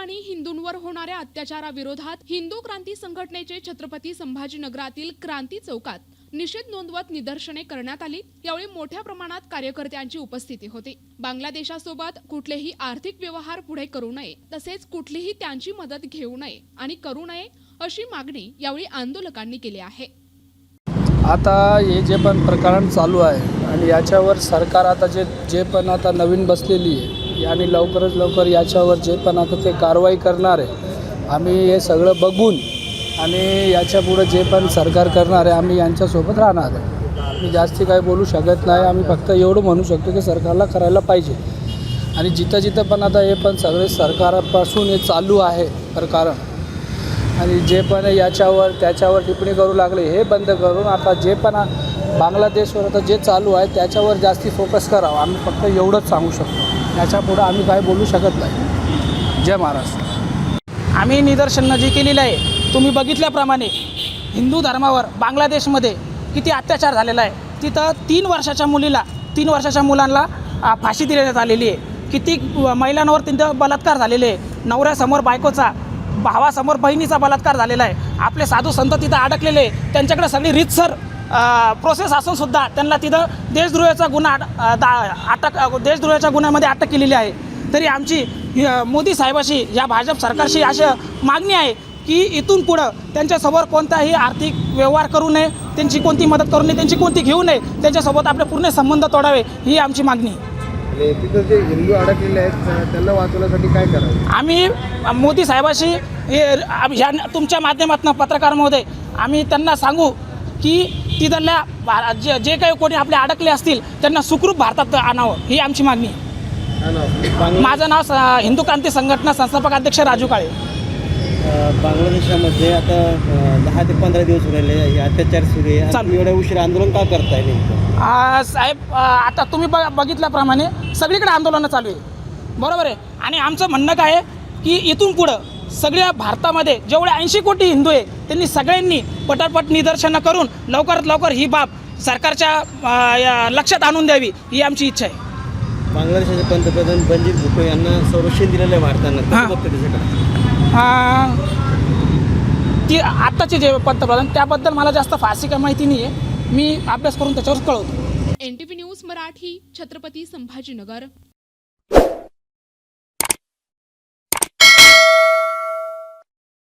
आणि हिंदूंवर होणाऱ्या अत्याचाराविरोधात हिंदू क्रांती संघटनेचे छत्रपती संभाजीनगरातील क्रांती चौकात निषेध नोंदवत निदर्शने करण्यात आली. यावेळी मोठ्या प्रमाणात कार्यकर्त्यांची उपस्थिती होती. बांगलादेशासोबत कुठलेही आर्थिक व्यवहार पुढे करू नये तसेच कुठलीही त्यांची मदत घेऊ नये आणि करू नये अशी मागणी यावेळी आंदोलकांनी केली आहे. आता हे जे पण प्रकरण चालू आहे आणि याच्यावर सरकार आता जे जे पण आता नवीन बसलेली आहे आणि लवकरच लवकर याच्यावर जे पण आता ते कारवाई करणार आहे आम्ही हे सगळं बघून आणि याच्यापुढं जे पण सरकार करणार आहे आम्ही यांच्यासोबत राहणार आहे. मी जास्ती काही बोलू शकत नाही. आम्ही फक्त एवढं म्हणू शकतो की सरकारला करायला पाहिजे. आणि जिथं जिथं पण आता हे पण सगळे सरकारपासून हे चालू आहे प्रकरण आणि जे पण याच्यावर त्याच्यावर टिप्पणी करू लागले हे बंद करून आता जे पण बांगलादेशवर आता जे चालू आहे त्याच्यावर जास्ती फोकस करावं. आम्ही फक्त एवढंच सांगू शकतो. याच्यापुढं आम्ही काय बोलू शकत नाही. जय महाराष्ट्र. आम्ही निदर्शनं जी केलेलं आहे. तुम्ही बघितल्याप्रमाणे हिंदू धर्मावर बांगलादेशमध्ये किती अत्याचार झालेला आहे. तिथं तीन वर्षाच्या मुलीला तीन वर्षाच्या मुलांना फाशी देण्यात आलेली आहे. किती महिलांवर तिथं बलात्कार झालेले आहे. नवऱ्यासमोर बायकोचा भावासमोर बहिणीचा बलात्कार झालेला आहे. आपले साधू संत तिथं अडकलेले आहे. त्यांच्याकडे सगळी रीतसर प्रोसेस असून सुद्धा त्यांना तिथं देशद्रोहाचा गुन्हा अटक देशद्रोहाच्या गुन्ह्यामध्ये अटक केलेली आहे तरी आमची मोदी साहेबाशी या भाजप सरकारशी अशी मागणी आहे की इथून पुढं त्यांच्यासमोर कोणताही आर्थिक व्यवहार करू नये त्यांची कोणती मदत करू नये त्यांची कोणती घेऊ नये त्यांच्यासोबत आपले पूर्ण संबंध तोडावे ही आमची मागणी. आणि तिथं जे हिंदू अडकलेले आहेत त्या- त्यांना वाचवण्यासाठी काय करावं आम्ही मोदी साहेबाशी हे तुमच्या माध्यमातून पत्रकार महोदय आम्ही त्यांना सांगू की तिथल्या जे जे काही कोणी आपले अडकले असतील त्यांना सुखरूप भारतात आणावं ही आमची मागणी आहे. माझं नाव हिंदू क्रांती संघटना संस्थापक अध्यक्ष राजू काळे. बांगलादेशामध्ये आता दहा ते पंधरा दिवस उरले अत्याचार सुरू आहे. चालू. एवढ्या उशीर आंदोलन का करताय साहेब आता तुम्ही बघ बघितल्याप्रमाणे सगळीकडे आंदोलनं चालू आहे. बरोबर आहे? आणि आमचं म्हणणं काय आहे की इथून पुढं सगळ्या भारतामध्ये जेवढे ऐंशी कोटी हिंदू आहे त्यांनी सगळ्यांनी पटापट निदर्शनं करून लवकरात लवकर ही बाब सरकारच्या लक्षात आणून द्यावी ही आमची इच्छा आहे. बांगलादेशाचे पंतप्रधान बंजीर भुट्टो यांना संरक्षण दिलेलं आहे भारतानं. हां. ती आत्ताचे जे पंतप्रधान त्याबद्दल मला जास्त फारशी काही माहिती नाही आहे मी अभ्यास करून त्याच्यावर कळवतो. NTV news Marathi Chhatrapati Sambhajinagar.